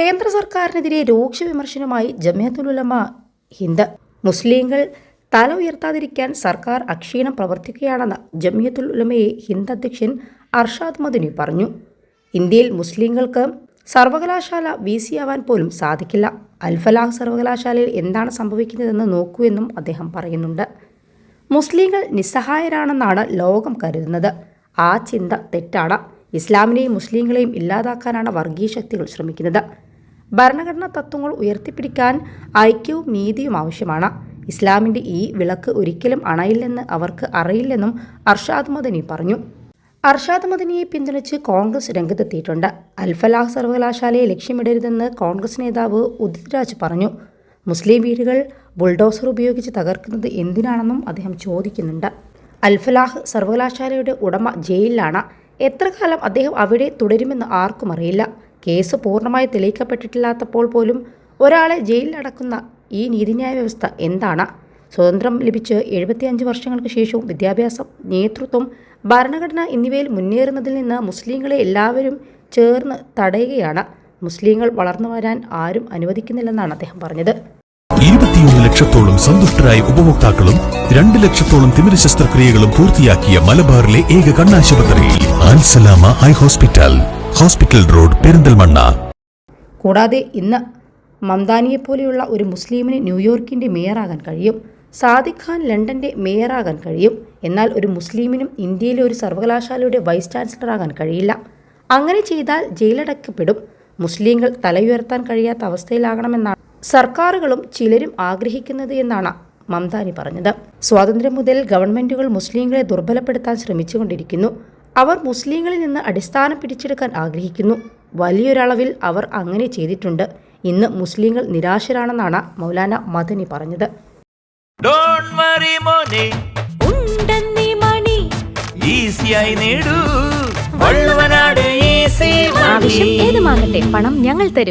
കേന്ദ്ര സർക്കാരിനെതിരെ രൂക്ഷ വിമർശനമായി ജമിയത്തുലുലമ ഹിന്ദ്. മുസ്ലിങ്ങൾ തല ഉയർത്താതിരിക്കാൻ സർക്കാർ അക്ഷീണം പ്രവർത്തിക്കുകയാണെന്ന് ജമിയത്തുൽ ഉലമയെ ഹിന്ദ് അധ്യക്ഷൻ അർഷാദ് മദനി പറഞ്ഞു. ഇന്ത്യയിൽ മുസ്ലിങ്ങൾക്ക് സർവകലാശാല വി സി ആവാൻ പോലും സാധിക്കില്ല. അൽഫലാഹ് സർവകലാശാലയിൽ എന്താണ് സംഭവിക്കുന്നതെന്ന് നോക്കൂ എന്നും അദ്ദേഹം പറയുന്നുണ്ട്. മുസ്ലിങ്ങൾ നിസ്സഹായരാണെന്നാണ് ലോകം കരുതുന്നത്. ആ ചിന്ത തെറ്റാണ്. ഇസ്ലാമിനെയും മുസ്ലിങ്ങളെയും ഇല്ലാതാക്കാനാണ് വർഗീയ ശക്തികൾ ശ്രമിക്കുന്നത്. ഭരണഘടനാ തത്വങ്ങൾ ഉയർത്തിപ്പിടിക്കാൻ ഐക്യവും നീതിയും ആവശ്യമാണ്. ഇസ്ലാമിന്റെ ഈ വിളക്ക് ഒരിക്കലും അണയില്ലെന്ന് അവർക്ക് അറിയില്ലെന്നും അർഷാദ് മദനി പറഞ്ഞു. അർഷാദ് മദനിയെ പിന്തുണച്ച് കോൺഗ്രസ് രംഗത്തെത്തിയിട്ടുണ്ട്. അൽഫലാഹ് സർവകലാശാലയെ ലക്ഷ്യമിടരുതെന്ന് കോൺഗ്രസ് നേതാവ് ഉദിത് രാജ് പറഞ്ഞു. മുസ്ലിം വീടുകൾ ബുൾഡോസർ ഉപയോഗിച്ച് തകർക്കുന്നത് എന്തിനാണെന്നും അദ്ദേഹം ചോദിക്കുന്നുണ്ട്. അൽഫലാഹ് സർവകലാശാലയുടെ ഉടമ ജയിലിലാണ്. എത്ര കാലം അദ്ദേഹം അവിടെ തുടരുമെന്ന് ആർക്കും അറിയില്ല. കേസ് പൂർണമായി തെളിയിക്കപ്പെട്ടിട്ടില്ലാത്തപ്പോൾ പോലും ഒരാളെ ജയിലിൽ അടക്കുന്ന ഈ നീതിന്യായ വ്യവസ്ഥ എന്താണ്? സ്വതന്ത്രം ലഭിച്ച് എഴുപത്തിയഞ്ച് വർഷങ്ങൾക്ക് ശേഷവും വിദ്യാഭ്യാസം നേതൃത്വം ഭരണഘടന എന്നിവയിൽ മുന്നേറുന്നതിൽ നിന്ന് മുസ്ലിങ്ങളെ എല്ലാവരും ചേർന്ന് തടയുകയാണ്. മുസ്ലിങ്ങൾ വളർന്നു വരാൻ ആരും അനുവദിക്കുന്നില്ലെന്നാണ് അദ്ദേഹം പറഞ്ഞത്. ഇരുപത്തിയൊന്ന് ലക്ഷത്തോളം സന്തുഷ്ടരായ ഉപഭോക്താക്കളും രണ്ട് ലക്ഷത്തോളം തിമിര ശസ്ത്രക്രിയകളും പൂർത്തിയാക്കിയ മലബാറിലെ ഏക കണ്ണാശുപത്രി eye hospital. Hospital road Perinthalmanna. കൂടാതെ ഇന്ന് മംദാനിയെപ്പോലെയുള്ള ഒരു മുസ്ലിമിന് ന്യൂയോർക്കിന്റെ മേയറാകാൻ കഴിയും. സാദിഖ് ഖാൻ ലണ്ടന്റെ മേയറാകാൻ കഴിയും. എന്നാൽ ഒരു മുസ്ലിമിനും ഇന്ത്യയിലെ ഒരു സർവകലാശാലയുടെ വൈസ് ചാൻസലർ ആകാൻ കഴിയില്ല. അങ്ങനെ ചെയ്താൽ ജയിലടക്കപ്പെടും. മുസ്ലിങ്ങൾ തലയുയർത്താൻ കഴിയാത്ത അവസ്ഥയിലാകണമെന്നാണ് സർക്കാരുകളും ചിലരും ആഗ്രഹിക്കുന്നത് എന്നാണ് മംദാനി പറഞ്ഞത്. സ്വാതന്ത്ര്യം മുതൽ ഗവൺമെന്റുകൾ മുസ്ലിങ്ങളെ ദുർബലപ്പെടുത്താൻ ശ്രമിച്ചുകൊണ്ടിരിക്കുന്നു. അവർ മുസ്ലിങ്ങളിൽ നിന്ന് അടിസ്ഥാനം പിടിച്ചെടുക്കാൻ ആഗ്രഹിക്കുന്നു. വലിയൊരളവിൽ അവർ അങ്ങനെ ചെയ്തിട്ടുണ്ട്. ഇന്ന് മുസ്ലിങ്ങൾ നിരാശരാണെന്നാണ് മൗലാന മദനി പറഞ്ഞത്. ഡോണ്ട് വറി മോനെ. ഉണ്ടെന്നീ മണി. ഈസിയായി നേടൂ. വള്ളുവനാട് ഈസി ആവശ്യം ഏതുമാകട്ടെ പണം ഞങ്ങൾ തരും.